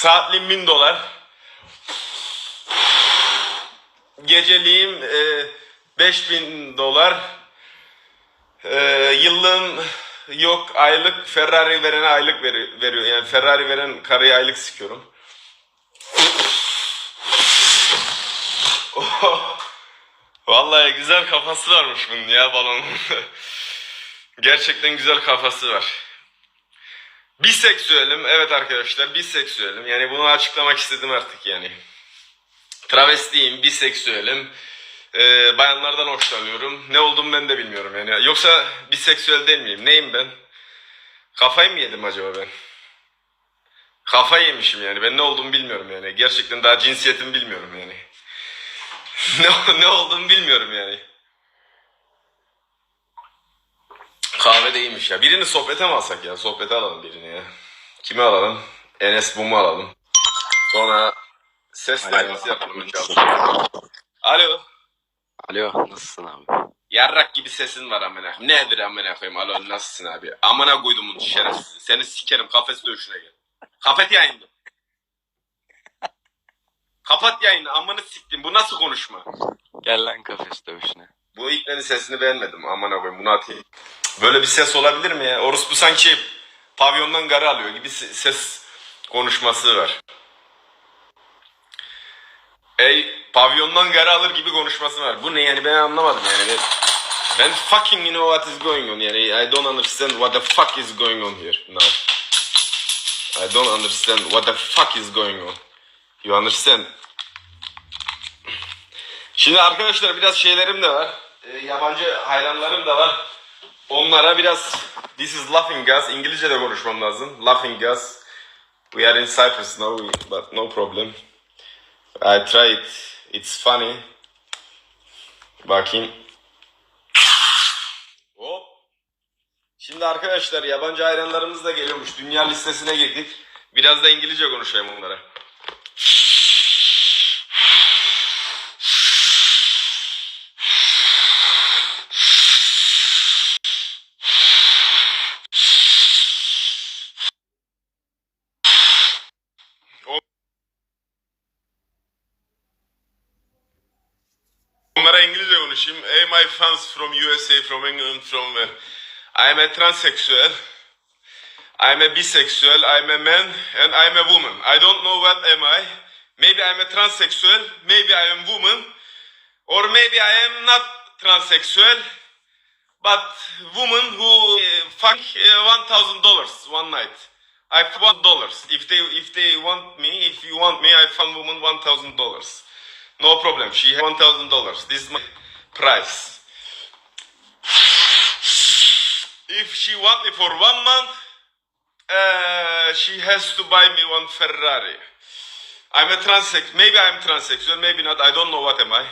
Saatliğim 1000 dolar. Geceliğim e, 5000 dolar. E, yıllığım yok aylık Ferrari verene aylık veri- veriyor. Yani Ferrari veren karıya aylık sikiyorum. Vallahi güzel kafası varmış bunun ya balonun. Gerçekten güzel kafası var. Biseksüelim. Evet arkadaşlar biseksüelim. Yani bunu açıklamak istedim artık yani. Travestiyim, biseksüelim. Ee, bayanlardan hoşlanıyorum. Ne olduğumu ben de bilmiyorum yani. Yoksa biseksüel değil miyim? Neyim ben? Kafayı mı yedim acaba ben? Kafayı yemişim yani. Ben ne olduğumu bilmiyorum yani. Gerçekten daha cinsiyetimi bilmiyorum yani. ne, ne olduğumu bilmiyorum yani. Kahve de iyiymiş ya. Birini sohbete mi alsak ya? Sohbete alalım birini ya. Kimi alalım? Enes Bum'u alalım. Sonra ses denemesi yapalım inşallah. Alo. Alo nasılsın abi? Yarrak gibi sesin var amına. Nedir amına koyayım? Alo nasılsın abi? Amına koydumun şerefsiz. Seni sikerim kafes dövüşüne gel. Kapat yayını. Kapat yayını amını siktim. Bu nasıl konuşma? Gel lan kafes dövüşüne. Bu ilklerin sesini beğenmedim. Amına koyayım bunu atayım. Böyle bir ses olabilir mi ya? Orospu sanki pavyondan garı alıyor gibi se- ses konuşması var. Ey pavyondan garı alır gibi konuşması var. Bu ne yani ben anlamadım yani. Ben, ben fucking you know what is going on yani. I don't understand what the fuck is going on here now. I don't understand what the fuck is going on. You understand? Şimdi arkadaşlar biraz şeylerim de var. E, yabancı hayranlarım da var. Onlara biraz This is laughing gas. İngilizce de konuşmam lazım. Laughing gas. We are in Cyprus now, but no problem. I try it. It's funny. Bakayım. Hop. Şimdi arkadaşlar yabancı hayranlarımız da geliyormuş. Dünya listesine girdik. Biraz da İngilizce konuşayım onlara. Onlara İngilizce konuşayım. Hey my fans from USA, from England, from where? I'm a transsexual. I'm a bisexual. I'm a man and I'm a woman. I don't know what am I. Maybe I'm a transsexual. Maybe I am woman. Or maybe I am not transsexual. But woman who uh, fuck uh, thousand dollars one night. I want dollars. If they if they want me, if you want me, I found woman one thousand dollars. No problem. She one thousand dollars. This is my price. If she want me for one month, uh, she has to buy me one Ferrari. I'm a transex. Maybe I'm transsexual. Maybe not. I don't know what am I.